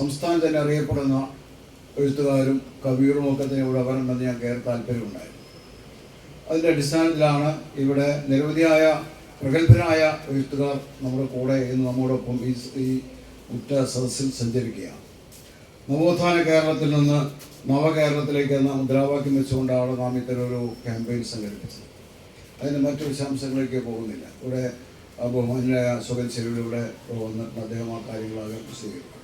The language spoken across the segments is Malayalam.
സംസ്ഥാനം തന്നെ അറിയപ്പെടുന്ന എഴുത്തുകാരും കവികളും ഒക്കെ തന്നെ ഇവിടെ വരണമെന്ന് ഞാൻ കയറി താല്പര്യമുണ്ടായിരുന്നു. അതിന്റെ അടിസ്ഥാനത്തിലാണ് ഇവിടെ നിരവധിയായ പ്രഗത്ഭരായ എഴുത്തുകാർ നമ്മുടെ കൂടെ ഇന്ന് നമ്മോടൊപ്പം ഈ ഈ ഉറ്റ സദസ്സിൽ സഞ്ചരിക്കുകയാണ്. നവോത്ഥാന കേരളത്തിൽ നിന്ന് നവകേരളത്തിലേക്ക് എന്ന മുദ്രാവാക്യം വെച്ചുകൊണ്ടാണ് നാം ഒരു ക്യാമ്പയിൻ സംഘടിപ്പിച്ചത്. അതിന്റെ മറ്റു വിശദാംശങ്ങളിലേക്ക് പോകുന്നില്ല. ഇവിടെ ബഹുമാനായ സുഖൻ ചെരുവിലൂടെ വന്ന് അദ്ദേഹം ആ കാര്യങ്ങളാകെ വിശദീകരിക്കും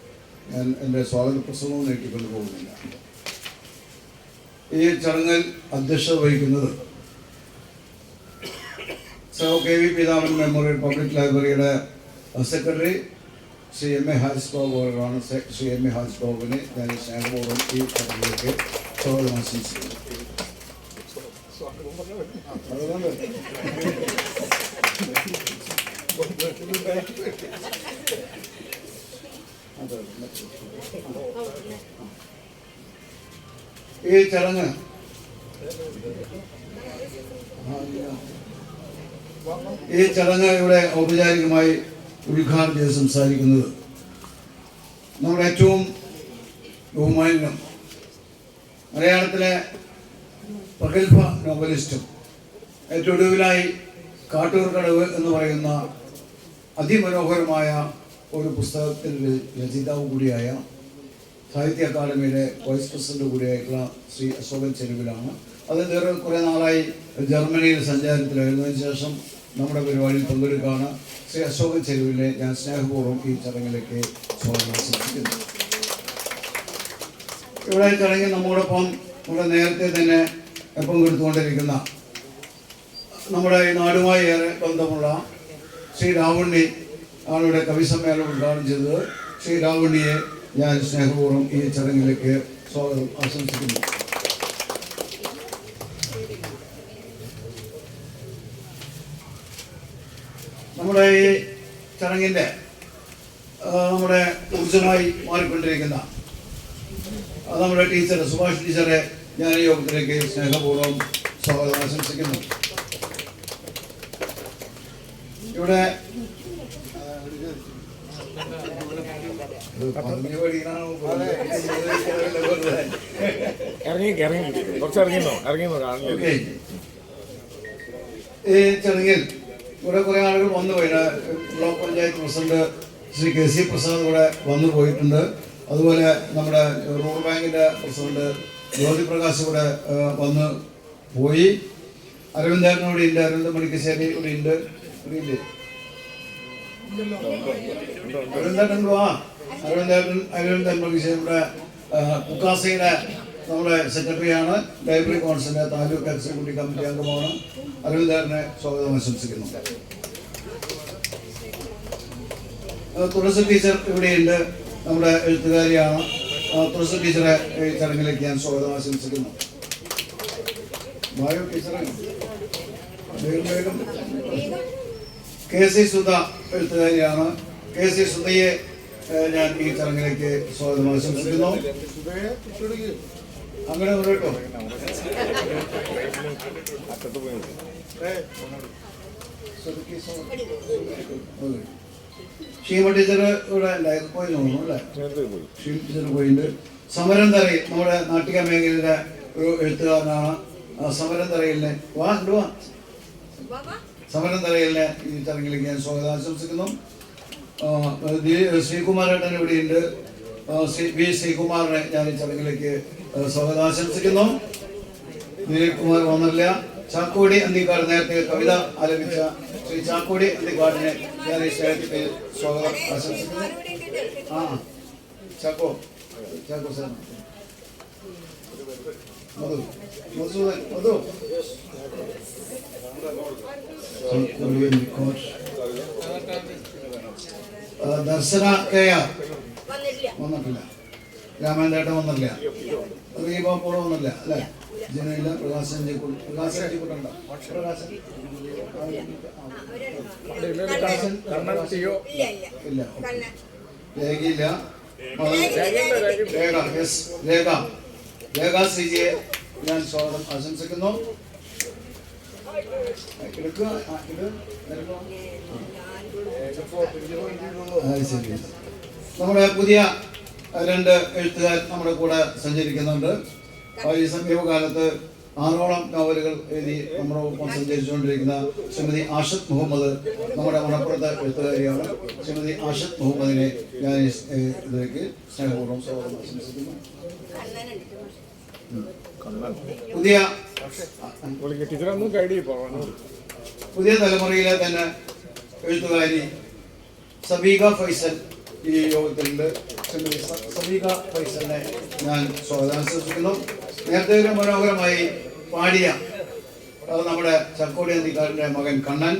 ഞാൻ എന്റെ സ്വാഗത പ്രസംഗവും നീട്ടിക്കൊണ്ട് പോകുന്നില്ല. ഈ ചടങ്ങിൽ അധ്യക്ഷത വഹിക്കുന്നത് so K V Peethaman memorial public ലൈബ്രറിയുടെ secretary Shri M A Haris Babu സെ- ശ്രീ എം എ ഹാരിസ് ബാബുവിനെ ഞാൻ സ്നേഹപൂർവം ഈ ചടങ്ങിലേക്ക് സ്വാഗതം ആശംസിക്കുന്നു. അതുകൊണ്ട് അതെ, ഈ ചടങ്ങ്. ഈ ചടങ്ങ് ഇവിടെ ഔപചാരികമായി ഉദ്ഘാടനം ചെയ്ത് സംസാരിക്കുന്നത് നമ്മുടെ ഏറ്റവും ബഹുമാനം മലയാളത്തിലെ പ്രഗത്ഭ നോവലിസ്റ്റും ഏറ്റവും ഒടുവിലായി കാട്ടൂർ കടവ് എന്ന് പറയുന്ന അതിമനോഹരമായ ഒരു പുസ്തകത്തിൽ രചയിതാവ് കൂടിയായ സാഹിത്യ അക്കാദമിയിലെ വൈസ് പ്രസിഡന്റ് കൂടിയായിട്ടുള്ള ശ്രീ അശോകൻ ചെരുവിലാണ്. അത് വേറെ കുറേ നാളായി ജർമ്മനിയിൽ സഞ്ചാരത്തിലായിരുന്നു. അതിന് ശേഷം നമ്മുടെ പരിപാടിയിൽ പങ്കെടുക്കുകയാണ് ശ്രീ അശോകൻ ചെരുവിലെ ഞാൻ സ്നേഹപൂർവം ഈ ചടങ്ങിലേക്ക് സ്വാഗതം ആശംസിക്കുന്നു ഇവിടെ ചടങ്ങിൽ നമ്മോടൊപ്പം നമ്മുടെ നേരത്തെ തന്നെ പങ്കെടുത്തുകൊണ്ടിരിക്കുന്ന നമ്മുടെ ഈ നാടുമായി ഏറെ ബന്ധമുള്ള ശ്രീ രാവണ്ണി ആണ് ഇവിടെ കവി സമ്മേളനം ഉദ്ഘാടനം ചെയ്തത് ശ്രീ രാവണിയെ ഞാൻ സ്നേഹപൂർവം ഈ ചടങ്ങിലേക്ക് സ്വാഗതം ആശംസിക്കുന്നു നമ്മുടെ ഈ ചടങ്ങിന്റെ നമ്മുടെ ഊർജമായി മാറിക്കൊണ്ടിരിക്കുന്ന നമ്മുടെ ടീച്ചർ സുഭാഷ് ടീച്ചറെ ഞാൻ ഈ യോഗത്തിലേക്ക് സ്നേഹപൂർവം സ്വാഗതം ആശംസിക്കുന്നു ഇവിടെ? ഇറങ്ങി കുറച്ച് ചടങ്ങിൽ ഇവിടെ കുറെ ആളുകൾ വന്നു പോയി. Block panchayat president Shri K C Prasad ഇവിടെ വന്നു പോയിട്ടുണ്ട്. അതുപോലെ നമ്മുടെ റൂറൽ ബാങ്കിന്റെ പ്രസിഡന്റ് ജ്യോതി പ്രകാശ് ഇവിടെ വന്ന് പോയി. ഇവിടെ ഉണ്ട് അരവിന്ദ് മണിക്കശ്ശേരി ഇവിടെ ഉണ്ട്. ഇല്ലേ? അരവിന്ദേട്ടൻ വാ അരവിന്ദേട്ടൻ അരവിന്ദൻ ഇവിടെ ആ, കുക്കാസയുടെ നമ്മുടെ സെക്രട്ടറിയാണ് ലൈബ്രറി കൗൺസിലിന്റെ താലൂക്ക് എക്സിക്യൂട്ടീവ് കമ്മിറ്റി അംഗമാണ് അരവിന്ദേട്ടനെ സ്വാഗതം ആശംസിക്കുന്നു തുളസി ടീച്ചർ ഇവിടെയുണ്ട് നമ്മുടെ എഴുത്തുകാരിയാണ് തുളസി ടീച്ചറെ ഈ ചടങ്ങിലേക്ക് ഞാൻ സ്വാഗതം ആശംസിക്കുന്നു ബായോ ടീച്ചറെ വേഗം വേഗം കെ സി സുധ എഴുത്തുകാരിയാണ്. കെ സി സുധയെ ഞാൻ ഈ ചടങ്ങിലേക്ക് സ്വാഗതം ആശംസിക്കുന്നു. അങ്ങനെ പറയട്ടോ ക്ഷീമ ടീച്ചർ ഇവിടെ ലൈഫ് പോയി തോന്നുന്നു അല്ലേ? ക്ഷീമ ടീച്ചർ പോയിട്ടുണ്ട്. സമരം തറയിൽ നമ്മുടെ നാട്ടിക മേഖലയിലെ ഒരു എഴുത്തുകാരനാണ്. സമരം തറയിലെ വാ വാ. സമരം തറയിലെ ഈ ചടങ്ങിലേക്ക് ഞാൻ സ്വാഗതം ആശംസിക്കുന്നു. ശ്രീകുമാരേട്ടൻ ഇവിടെയുണ്ട്. വി ശ്രീകുമാറിനെ ഞാൻ ഈ ചടങ്ങിലേക്ക് സ്വാഗതം ആശംസിക്കുന്നു. ദിലീപ് കുമാർ വന്നില്ല. ചാക്കോടി അന്തിക്കാട് നേരത്തെ കവിത ആലപിച്ച ശ്രീ ചാക്കോടി അന്തിക്കാടിനെ ഞാൻ ഈ ക്ഷേത്രത്തിൽ സ്വാഗതം ആശംസിക്കുന്നു. ആ Chacko Chacko sir. Darshana K R വന്നിട്ടില്ല. രാമേന്ദ്രേട്ടൻ വന്നില്ല റീബ വന്നില്ല അല്ലേ? ജനയില്ല പ്രകാശൻ പ്രകാശൻ ജയിക്കുട്ടുണ്ടോ പ്രകാശൻ ഇല്ല രേഖയില്ല. രേഖ യെസ് രേഖ. രേഖ ശ്രീജിയെ ഞാൻ സ്വാഗതം ആശംസിക്കുന്നു. നമ്മുടെ പുതിയ രണ്ട് എഴുത്തുകാർ നമ്മുടെ കൂടെ സഞ്ചരിക്കുന്നുണ്ട്. ഈ സമീപകാലത്ത് ആറോളം നോവലുകൾ എഴുതി നമ്മുടെ ഒപ്പം സഞ്ചരിച്ചുകൊണ്ടിരിക്കുന്ന ശ്രീമതി ആഷദ് മുഹമ്മദ് നമ്മുടെ മണപ്പുറത്തെ എഴുത്തുകാരിയാണ്. ശ്രീമതി ആഷദ് മുഹമ്മദിനെ ഞാൻ ഇതിലേക്ക് സ്നേഹപൂർവം സ്വാഗതം ആശംസിക്കുന്നു. പുതിയ പുതിയ തലമുറയിലെ തന്നെ എഴുത്തുകാരി സബീക ഫൈസൽ ഈ യോഗത്തിലുണ്ട്. സബീക ഫൈസലിനെ ഞാൻ സ്വാഗതം ആശംസിക്കുന്നു നേരത്തെ ഒരു മനോഹരമായി പാടിയ അത് നമ്മുടെ ചക്കോടി അന്തിക്കാരന്റെ മകൻ കണ്ണൻ.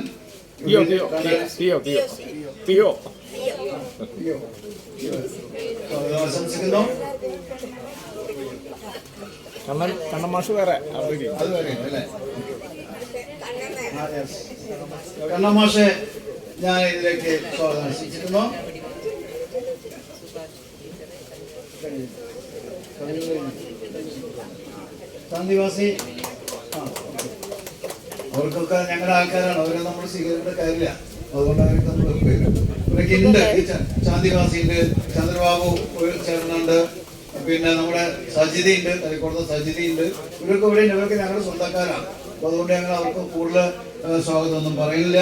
സ്വാഗതം ആശംസിക്കുന്നു കണ്ണൻ കണ്ണൻ മാഷ് വേറെ. കണ്ണമാഷെ ഞാൻ ഇതിലേക്ക് സ്വാഗതം ആശംസിക്കുന്നു സന്ദിവാസി ആ അവർക്കൊക്കെ ഞങ്ങളുടെ ആൾക്കാരാണ്. അവരെ നമ്മൾ സ്വീകരിക്കേണ്ട കാര്യമില്ല. അതുകൊണ്ട് അവർക്ക് നമ്മൾ ഇവരൊക്കെ ഉണ്ട് ഈ ച- ശാന്തിവാസി ഉണ്ട് ചന്ദ്രബാബു ചേർന്നുണ്ട് പിന്നെ നമ്മുടെ സജിതി ഉണ്ട് തലക്കോടത്തെ സജിതി ഉണ്ട് ഇവർക്ക് ഇവിടെ ഉണ്ട്. ഇവരൊക്കെ ഞങ്ങളുടെ സ്വന്തക്കാരാണ്. അപ്പൊ അതുകൊണ്ട് ഞങ്ങൾ അവർക്ക് കൂടുതൽ സ്വാഗതമൊന്നും പറയുന്നില്ല.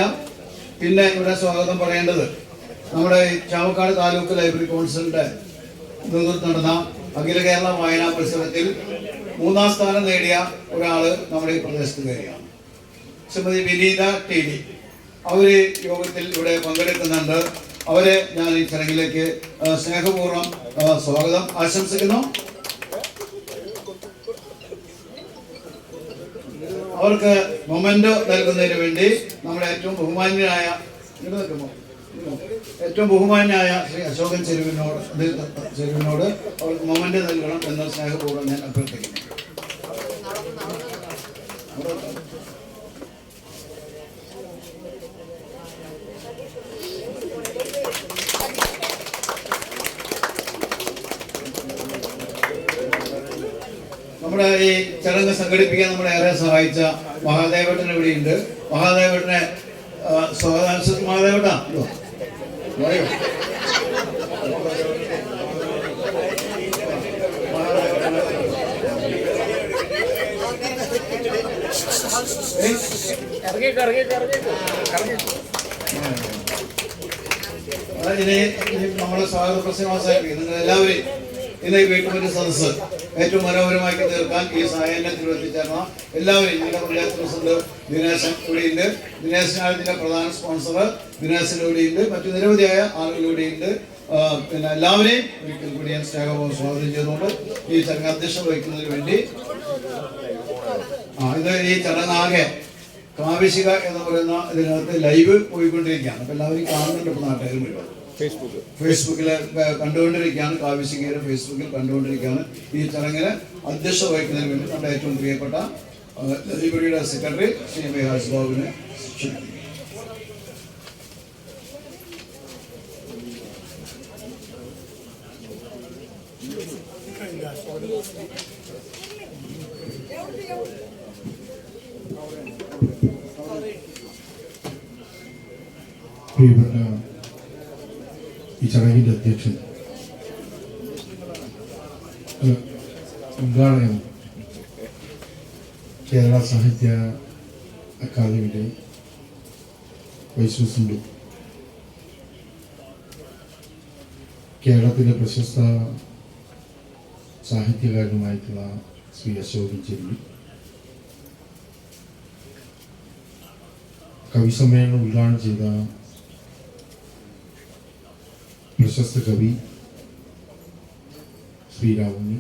പിന്നെ ഇവിടെ സ്വാഗതം പറയേണ്ടത് നമ്മുടെ ചാവക്കാട് താലൂക്ക് ലൈബ്രറി കൗൺസിലിന്റെ നേതൃത്വം നടന്ന അഖില കേരള വായനാ മത്സരത്തിൽ മൂന്നാം സ്ഥാനം നേടിയ ഒരാൾ നമ്മുടെ ഈ പ്രദേശത്ത് കയറിയാണ് ശ്രീമതി വിനീത ടി ഡി അവർ യോഗത്തിൽ ഇവിടെ പങ്കെടുക്കുന്നുണ്ട്. അവരെ ഞാൻ ഈ ചടങ്ങിലേക്ക് സ്നേഹപൂർവം സ്വാഗതം ആശംസിക്കുന്നു അവർക്ക് മൊമെന്റോ നൽകുന്നതിന് വേണ്ടി നമ്മുടെ ഏറ്റവും ബഹുമാന്യനായ? ഏറ്റവും ബഹുമാന്യനായ ശ്രീ അശോകൻ ചെരുവിനോട് ചെരുവിനോട് അവർക്ക് മൊമെന്റ് നൽകണം എന്ന സ്നേഹപൂർവം ഞാൻ അഭ്യർത്ഥിക്കുന്നു നമ്മുടെ ഈ ചടങ്ങ് സംഘടിപ്പിക്കാൻ നമ്മളെ ഏറെ സഹായിച്ച മഹാദേവട്ടൻ ഇവിടെയുണ്ട് മഹാദേവട്ടനെ ആ, സ്വാഗതം മഹാദേവട്ടാ. പറയൂ. നമ്മളെ സ്വാഗത പ്രസംഗമാസായിരിക്കും നിങ്ങൾ എല്ലാവരെയും ഇന്ന് ഈ സദസ്സ് ഏറ്റവും മനോഹരമാക്കി തീർക്കാൻ ഈ സായാഹ്നത്തിൽ എത്തിച്ചേർന്ന എല്ലാവരെയും ഞങ്ങളുടെ പഞ്ചായത്ത് പ്രസിഡന്റ് ദിനേശൻ ഇവിടെയുണ്ട് ദിനേശനാണ് പ്രധാന സ്പോൺസർ ദിനേശൻ ഇവിടെയുണ്ട് മറ്റു നിരവധിയായ ആളുകൾ ഇവിടെയുണ്ട് പിന്നെ എല്ലാവരെയും ഒരിക്കൽ കൂടി ഞാൻ സ്നേഹപൂർവം സ്വാഗതം ചെയ്തുകൊണ്ട് ഈ ചടങ്ങ് അധ്യക്ഷത വഹിക്കുന്നതിന് വേണ്ടി. ആ ഇത് ഈ ചടങ്ങാകെ കാവിശിക എന്ന് പറയുന്ന ഇതിനകത്ത് ലൈവ് പോയിക്കൊണ്ടിരിക്കുകയാണ്. അപ്പൊ എല്ലാവരും കാണുന്നുണ്ട് ഇപ്പൊ നാട്ടുകാർ മുഴുവൻ ഫേസ്ബുക്ക് ഫേസ്ബുക്കിൽ കണ്ടുകൊണ്ടിരിക്കുകയാണ്. കാവിശികയുടെ ഫേസ്ബുക്കിൽ കണ്ടുകൊണ്ടിരിക്കുകയാണ്. ഈ ചടങ്ങിന് അധ്യക്ഷ വഹിക്കുന്നതിന് വേണ്ടി നമ്മുടെ ഏറ്റവും പ്രിയപ്പെട്ട ആ, സെക്രട്ടറി ശ്രീ എം എ ക്ഷണിക്കുന്നു പ്രിയപ്പെട്ട ഈ ചടങ്ങിന്റെ അധ്യക്ഷൻ. ഉദ്ഘാടകൻ കേരള സാഹിത്യ അക്കാദമിയുടെ വൈസ് പ്രസിഡന്റ് കേരളത്തിലെ പ്രശസ്ത സാഹിത്യകാരനുമായിട്ടുള്ള ശ്രീ അശോകൻ ചെല്ലി. കവിസമ്മേളനം ഉദ്ഘാടനം ചെയ്ത പ്രശസ്ത കവി ശ്രീരാമുണ്ണി.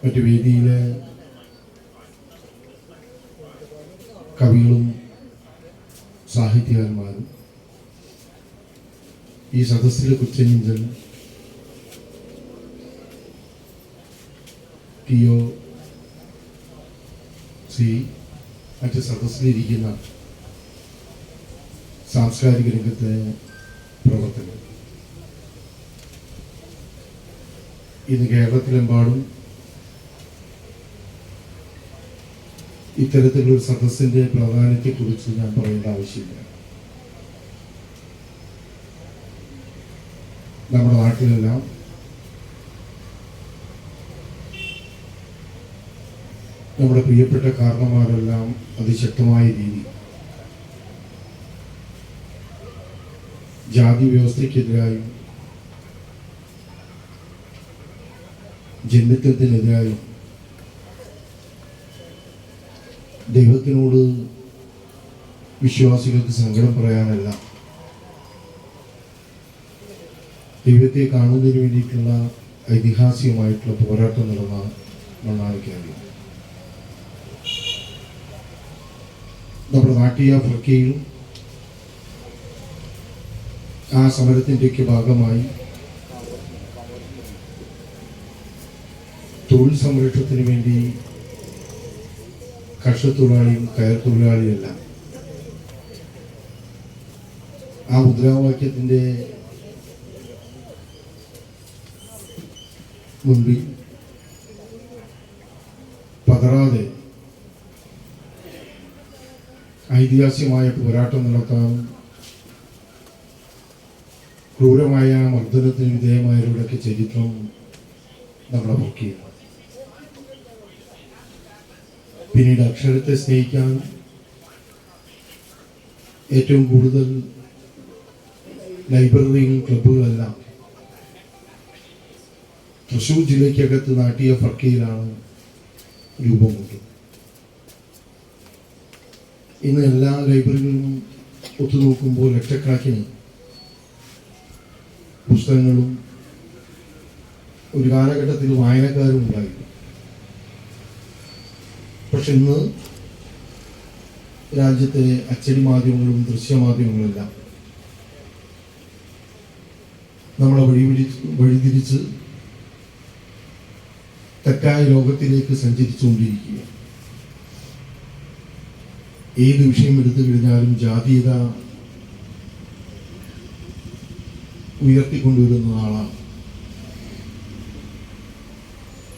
മറ്റു വേദിയിലെ കവികളും സാഹിത്യകാരന്മാരും. ഈ സദസ്സിലെ കുറ്റഞ്ഞിഞ്ചൽ ടി ഒ സി മറ്റ് സദസ്സിലിരിക്കുന്ന സാംസ്കാരിക രംഗത്തെ പ്രവർത്തകർ ഇന്ന് കേരളത്തിലെമ്പാടും ഇത്തരത്തിലൊരു സദസ്സിന്റെ പ്രാധാന്യത്തെക്കുറിച്ച് ഞാൻ പറയേണ്ട ആവശ്യമില്ല. നമ്മുടെ നാട്ടിലെല്ലാം നമ്മുടെ പ്രിയപ്പെട്ട കാരണന്മാരെല്ലാം അതിശക്തമായ രീതി ജാതി വ്യവസ്ഥയ്ക്കെതിരായും ജന്മിത്വത്തിനെതിരായും ദൈവത്തിനോട് വിശ്വാസികൾക്ക് സങ്കടം പറയാനല്ല. ദൈവത്തെ കാണുന്നതിന് വേണ്ടിയിട്ടുള്ള ഐതിഹാസികമായിട്ടുള്ള പോരാട്ടം നടന്ന മണ്ണാളിക്കാരി നമ്മുടെ നാട്ടിയ ഫ്രക്കയിലും ആ സമരത്തിന്റെയൊക്കെ ഭാഗമായി തൊഴിൽ സംരക്ഷണത്തിന് വേണ്ടി കർഷത്തൊഴിലാളിയും കയർ തൊഴിലാളിയുമെല്ലാം ആ മുദ്രാവാക്യത്തിന്റെ മുൻപിൽ പതറാതെ ഐതിഹാസികമായ പോരാട്ടം നടത്താൻ ക്രൂരമായ മർദ്ദനത്തിന് വിധേയമായവരുടെയൊക്കെ ചരിത്രം നമ്മളെ പൊക്കിയിരുന്നു പിന്നീട് അക്ഷരത്തെ സ്നേഹിക്കാൻ ഏറ്റവും കൂടുതൽ ലൈബ്രറിയും ക്ലബ്ബുകളെല്ലാം തൃശ്ശൂർ ജില്ലയ്ക്കകത്ത് നാട്ടിയ ഫർക്കയിലാണ് രൂപം കൊണ്ടത്. ഇന്ന് എല്ലാ ലൈബ്രറികളും ഒത്തുനോക്കുമ്പോൾ ലക്ഷക്കണക്കിന് പുസ്തകങ്ങളും ഒരു കാലഘട്ടത്തിൽ വായനക്കാരും ഉണ്ടായിരുന്നു പക്ഷെ ഇന്ന് രാജ്യത്തെ അച്ചടി മാധ്യമങ്ങളും ദൃശ്യമാധ്യമങ്ങളെല്ലാം നമ്മളെ വഴിപിടിച്ച് വഴിതിരിച്ച് തെറ്റായ ലോകത്തിലേക്ക് സഞ്ചരിച്ചുകൊണ്ടിരിക്കുക ഏത് വിഷയം എടുത്തു കഴിഞ്ഞാലും ജാതീയത ഉയർത്തിക്കൊണ്ടുവരുന്ന ആളാണ്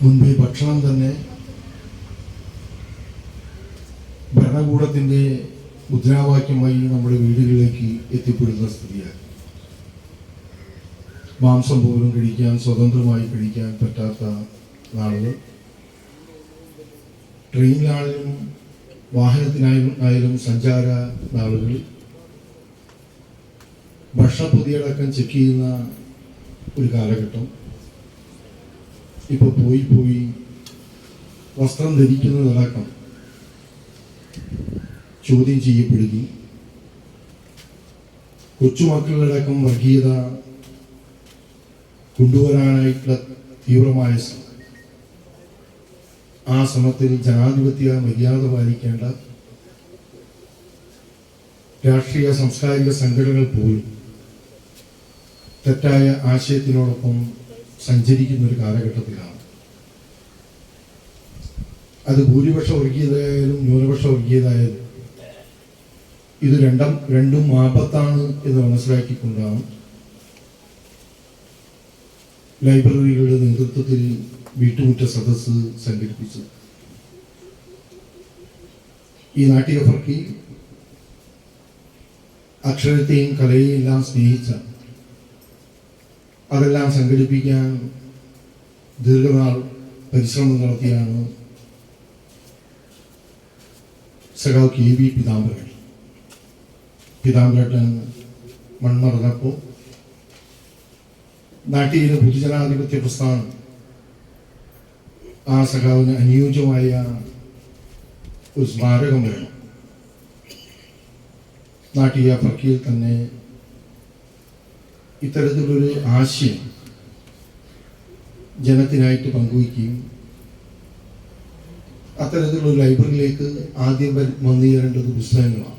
മുൻപേ ഭക്ഷണം തന്നെ ഭരണകൂടത്തിന്റെ മുദ്രാവാക്യമായി നമ്മുടെ വീടുകളിലേക്ക് എത്തിപ്പെടുന്ന സ്ഥിതിയാണ്. മാംസം പോലും കഴിക്കാൻ സ്വതന്ത്രമായി കഴിക്കാൻ പറ്റാത്ത നാളുകൾ ട്രെയിനിലായാലും വാഹനത്തിനായാലും ആയാലും സഞ്ചാര നാളുകളിൽ ഭക്ഷണപ്പൊതിയടക്കം ചെക്ക് ചെയ്യുന്ന ഒരു കാലഘട്ടം. ഇപ്പോൾ പോയി പോയി വസ്ത്രം ധരിക്കുന്നതടക്കം ചോദ്യം ചെയ്യപ്പെടുകയും കൊച്ചുമക്കളടക്കം വർഗീയത കൊണ്ടുവരാനായിട്ടുള്ള തീവ്രമായ ആ ശ്രമത്തിൽ ജനാധിപത്യ മര്യാദ പാലിക്കേണ്ട രാഷ്ട്രീയ സാംസ്കാരിക സംഘടനകൾ പോലും തെറ്റായ ആശയത്തിനോടൊപ്പം സഞ്ചരിക്കുന്ന ഒരു കാലഘട്ടത്തിലാണ്. അത് ഭൂരിപക്ഷ വർഗീയതയായാലും ന്യൂനപക്ഷ വർഗീയതയായാലും ഇത് രണ്ടും രണ്ടും ആപത്താണ് എന്ന് മനസ്സിലാക്കിക്കൊണ്ടാണ് ലൈബ്രറികളുടെ നേതൃത്വത്തിൽ വീട്ടുമുറ്റ സദസ്സ് സംഘടിപ്പിച്ചത്. ഈ നാട്ടിക ഫർക്കി അക്ഷരത്തെയും കലയെയും എല്ലാം സ്നേഹിച്ച അതെല്ലാം സംഘടിപ്പിക്കാൻ ദീർഘനാൾ പരിശ്രമം നടത്തിയാണ് സഖാവ് കെ വി പിതാംബരൻ പിതാംബരട്ടൻ മൺമറന്നപ്പോൾ നാട്ടിലെ പൊതുജനാധിപത്യ പ്രസ്ഥാനം ആ സഖാവിന് അനുയോജ്യമായ ഒരു സ്മാരകം വേണം. നാട്ടിയ തന്നെ ഇത്തരത്തിലൊരു ആശയം ജനത്തിനായിട്ട് പങ്കുവയ്ക്കുകയും അത്തരത്തിലുള്ള ലൈബ്രറിയിലേക്ക് ആദ്യം വന്നു ചേരേണ്ടത് പുസ്തകങ്ങളാണ്.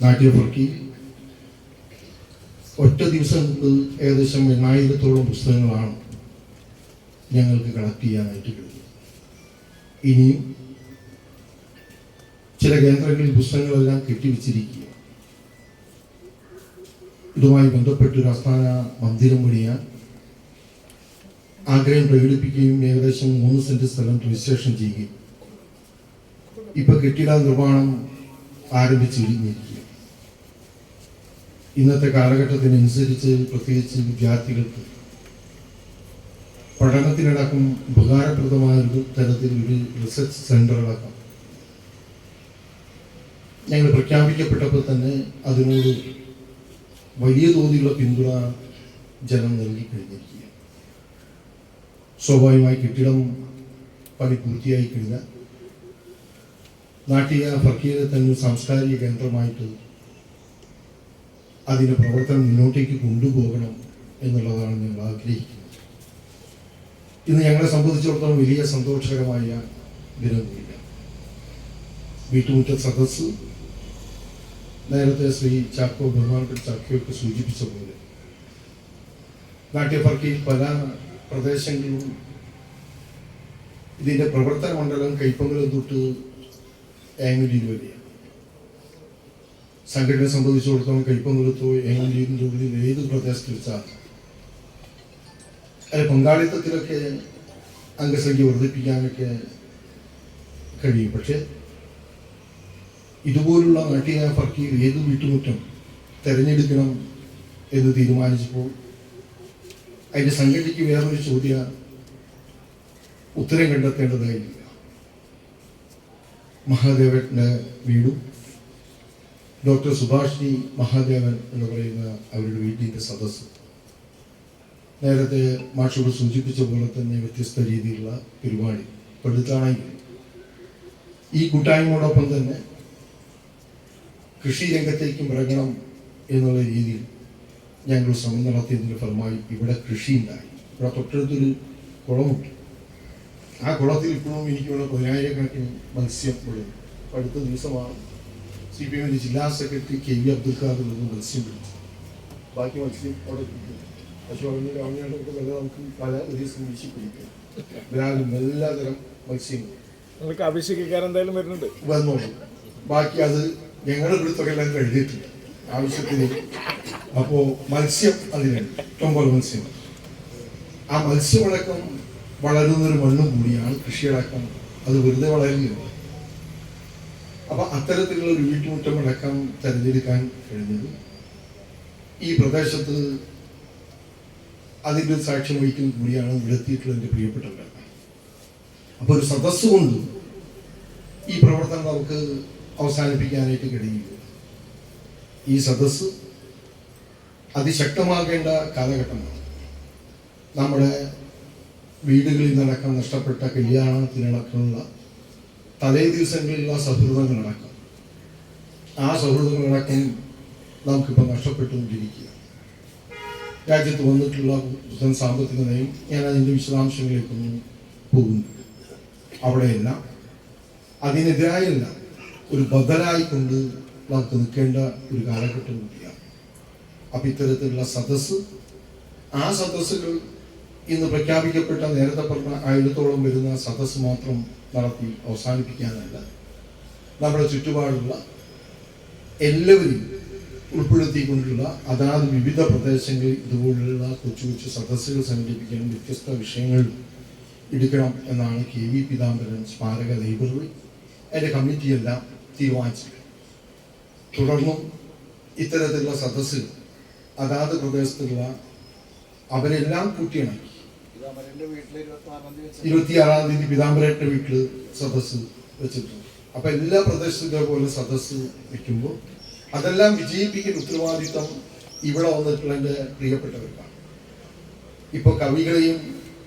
നാട്യ ഫർക്കി ഒറ്റ ദിവസം കൊണ്ട് ഏകദേശം എണ്ണായിരത്തോളം പുസ്തകങ്ങളാണ് ഞങ്ങൾക്ക് കളക്ട് ചെയ്യാനായിട്ട് കഴിയും ഇനിയും ചില കേന്ദ്രങ്ങളിൽ പുസ്തകങ്ങളെല്ലാം കെട്ടിവെച്ചിരിക്കുക ഇതുമായി ബന്ധപ്പെട്ട് ഒരു ആസ്ഥാന മന്ദിരം പണിയാൻ ആഗ്രഹം പ്രകടിപ്പിക്കുകയും ഏകദേശം മൂന്ന് സെന്റ് സ്ഥലം രജിസ്ട്രേഷൻ ചെയ്യുകയും. ഇപ്പൊ കെട്ടിട നിർമ്മാണം ആരംഭിച്ചു ഇന്നത്തെ കാലഘട്ടത്തിനനുസരിച്ച് പ്രത്യേകിച്ച് വിദ്യാർത്ഥികൾക്ക് പഠനത്തിനടക്കം ഉപകാരപ്രദമായ ഒരു തരത്തിൽ ഒരു റിസർച്ച് സെന്ററുകളാക്കാം ഞങ്ങൾ പ്രഖ്യാപിക്കപ്പെട്ടപ്പോൾ തന്നെ അതിനോട് വലിയ തോതിലുള്ള പിന്തുണ ജനം നൽകി കഴിഞ്ഞിരിക്കുക സ്വാഭാവികമായി കെട്ടിടം പണി പൂർത്തിയായി കഴിഞ്ഞാൽ നാട്ടിക ഫക്കീരെ തന്നെ സാംസ്കാരിക കേന്ദ്രമായിട്ട് അതിന്റെ പ്രവർത്തനം മുന്നോട്ടേക്ക് കൊണ്ടുപോകണം എന്നുള്ളതാണ് ഞങ്ങൾ ആഗ്രഹിക്കുന്നത്. ഇന്ന് ഞങ്ങളെ സംബന്ധിച്ചിടത്തോളം വലിയ സന്തോഷകരമായ ദിനമില്ല വീട്ടുമുറ്റ സദസ്സ് നേരത്തെ ശ്രീ ചാക്കോ ബഹുമാനപ്പെട്ട ചാക്കോയൊക്കെ സൂചിപ്പിച്ച പോലെ നാട്യഫർക്കിയിൽ പല പ്രദേശങ്ങളിലും ഇതിന്റെ പ്രവർത്തന മണ്ഡലം കൈപ്പങ്കലം തൊട്ട് ഏങ്ങലിയിൽ വരെയാണ് സംഘടനയെ സംബന്ധിച്ചിടത്തോളം കൈപ്പങ്കലത്തോ ഏങ്ങലിയുടെ ഉള്ളിൽ ഏത് പ്രദേശത്ത് വെച്ചാണ് അതിൽ പങ്കാളിത്തത്തിലൊക്കെ അംഗസംഖ്യ വർദ്ധിപ്പിക്കാനൊക്കെ കഴിയും. പക്ഷേ ഇതുപോലുള്ള നാട്ടിയായ ഫക്കീർ ഏത് വീട്ടുമുറ്റം തിരഞ്ഞെടുക്കണം എന്ന് തീരുമാനിച്ചപ്പോൾ അതിന്റെ സംഘടനയ്ക്ക് വേറൊരു ചോദ്യ ഉത്തരം കണ്ടെത്തേണ്ടതായില്ല. മഹാദേവന്റെ വീടും ഡോക്ടർ സുഭാഷി മഹാദേവൻ എന്ന് പറയുന്ന അവരുടെ വീട്ടിന്റെ സദസ്സ്. നേരത്തെ മാഷോട് സൂചിപ്പിച്ച പോലെ തന്നെ വ്യത്യസ്ത രീതിയിലുള്ള പരിപാടി പെടുത്താണെങ്കിൽ ഈ കൂട്ടായ്മയോടൊപ്പം തന്നെ കൃഷി രംഗത്തേക്കും ഇറങ്ങണം എന്നുള്ള രീതിയിൽ ഞങ്ങൾ ശ്രമം നടത്തിയതിന്റെ ഫലമായി ഇവിടെ കൃഷി ഉണ്ടായി ഇവിടെ തൊട്ടടുത്തൊരു കുളമുണ്ട്. ആ കുളത്തിൽ ഇപ്പോഴും എനിക്ക് ഇവിടെ പതിനായിരക്കണക്കിന് മത്സ്യം ഉള്ളത് അടുത്ത ദിവസമാണ് സി പി എമ്മിന്റെ ജില്ലാ secretary K V Abdul Khader നിന്ന് മത്സ്യം പിടിച്ചു ബാക്കി മത്സ്യം അവിടെ കിട്ടും. പക്ഷെ അവിടെ രാമനാട്ടൊക്കെ വില നമുക്ക് പല ദിവസം വീശി പിടിക്കും എല്ലാവരും എല്ലാതരം മത്സ്യങ്ങളും അഭിഷേകിക്കാൻ എന്തായാലും വരുന്നുണ്ട്. വന്നോളൂ ബാക്കി അത് ഞങ്ങളുടെ ഇവിടുത്തൊക്കെ എല്ലാം കഴിഞ്ഞിട്ടില്ല ആവശ്യത്തിന്. അപ്പോൾ മത്സ്യം അതിനുണ്ട് ഇഷ്ടംപോലെ മത്സ്യം. ആ മത്സ്യമടക്കം വളരുന്നൊരു മണ്ണ് കൂടിയാണ് കൃഷിയടക്കം അത് വെറുതെ വളരുന്നില്ല അപ്പൊ അത്തരത്തിലുള്ള ഒരു വീട്ടുമുറ്റമടക്കം തെരഞ്ഞെടുക്കാൻ കഴിഞ്ഞത് ഈ പ്രദേശത്ത് അതിന്റെ സാക്ഷ്യം വഹിക്കുന്ന കൂടിയാണ് ഇവിടെത്തിയിട്ടുള്ള എന്റെ പ്രിയപ്പെട്ടവർ അപ്പോൾ ഒരു സദസ്സുകൊണ്ട് ഈ പ്രവർത്തനം നമുക്ക് അവസാനിപ്പിക്കാനായിട്ട് കഴിയില്ല. ഈ സദസ്സ് അതിശക്തമാകേണ്ട കാലഘട്ടമാണ്. നമ്മുടെ വീടുകളിൽ നടക്കാൻ നഷ്ടപ്പെട്ട കല്യാണത്തിനടക്കമുള്ള തലേ ദിവസങ്ങളിലുള്ള സൗഹൃദങ്ങളടക്കം. ആ സൗഹൃദങ്ങളടക്കം നമുക്കിപ്പോൾ നഷ്ടപ്പെട്ടുകൊണ്ടിരിക്കുക രാജ്യത്ത് വന്നിട്ടുള്ള പുത്തൻ സാമ്പത്തിക നയം ഞാൻ അതിന്റെ വിശദാംശങ്ങളിലേക്കൊന്നും പോകുന്നു അവിടെയെല്ലാം അതിനെതിരായല്ല ഒരു ബദലായിക്കൊണ്ട് നമുക്ക് നിൽക്കേണ്ട ഒരു കാലഘട്ടം കൂടിയാണ്. അപ്പം ഇത്തരത്തിലുള്ള സദസ്സ് ആ സദസ്സുകൾ ഇന്ന് പ്രഖ്യാപിക്കപ്പെട്ട നേരത്തെ പറഞ്ഞ ആയിരത്തോളം വരുന്ന സദസ്സ് മാത്രം നടത്തി അവസാനിപ്പിക്കാനല്ല. നമ്മുടെ ചുറ്റുപാടുള്ള എല്ലാവരും ഉൾപ്പെടുത്തിക്കൊണ്ടുള്ള അതാത് വിവിധ പ്രദേശങ്ങളിൽ ഇതുപോലുള്ള കൊച്ചു കൊച്ചു സദസ്സുകൾ സംഘടിപ്പിക്കണം വ്യത്യസ്ത വിഷയങ്ങൾ എടുക്കണം എന്നാണ് കെ വി പീതാംബരൻ സ്മാരക ലൈബ്രറി അതിന്റെ കമ്മിറ്റിയെല്ലാം തീരുമാനിച്ചത് തുടർന്നും ഇത്തരത്തിലുള്ള സദസ്സ് അതാത് പ്രദേശത്തുള്ള അവരെല്ലാം കൂട്ടിയിണക്കി ഇരുപത്തിയാറാം തീയതി പീതാംബരന്റെ വീട്ടിൽ സദസ്സ് വെച്ചിട്ടുണ്ട്. അപ്പൊ എല്ലാ പ്രദേശത്തും പോലെ സദസ്സ് വെക്കുമ്പോൾ അതെല്ലാം വിജയിപ്പിക്കുന്ന ഉത്തരവാദിത്തം ഇവിടെ വന്നിട്ടുള്ള എന്റെ പ്രിയപ്പെട്ടവർക്കാണ് ഇപ്പൊ കവികളെയും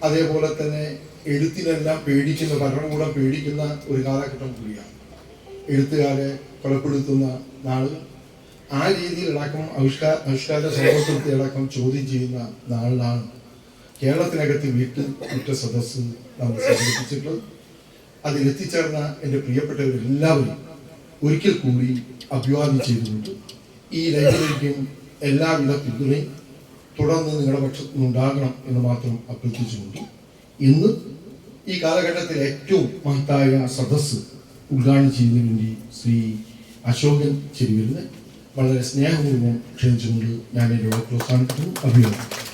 അതേപോലെ തന്നെ എഴുത്തിനെല്ലാം പേടിക്കുന്ന ഭരണകൂടം പേടിക്കുന്ന ഒരു കാലഘട്ടം കൂടിയാണ്. എഴുത്തുകാരെ കൊലപ്പെടുത്തുന്ന നാൾ ആ രീതിയിൽ അടക്കം ആവിഷ്കാര ആവിഷ്കാര അടക്കം ചോദ്യം ചെയ്യുന്ന നാളിലാണ് കേരളത്തിനകത്ത് വീട്ടിൽ വിട്ട സദസ്സ് നമ്മൾ സംഘടിപ്പിച്ചിട്ടുള്ളത്. അതിൽ എത്തിച്ചേർന്ന എന്റെ പ്രിയപ്പെട്ടവരെല്ലാവരും ഒരിക്കൽ കൂടി അഭിവാദ്യം ചെയ്തുകൊണ്ട് ഈ ലൈബ്രറിക്കും എല്ലാവിധ പിന്തുണയും തുടർന്ന് നിങ്ങളുടെ പക്ഷത്തു നിന്നുണ്ടാകണം എന്ന് മാത്രം അഭ്യർത്ഥിച്ചുകൊണ്ട് ഇന്ന് ഈ കാലഘട്ടത്തിൽ ഏറ്റവും മഹത്തായ സദസ്സ് ഉദ്ഘാടനം ചെയ്യുന്നതിന് വേണ്ടി ശ്രീ അശോകൻ ചെരുവിരുന്ന് വളരെ സ്നേഹപൂർവം ക്ഷണിച്ചുകൊണ്ട് ഞാൻ എന്റെ വാക്ക് അവസാനിപ്പിക്കുന്നു. അഭിവാദ്യം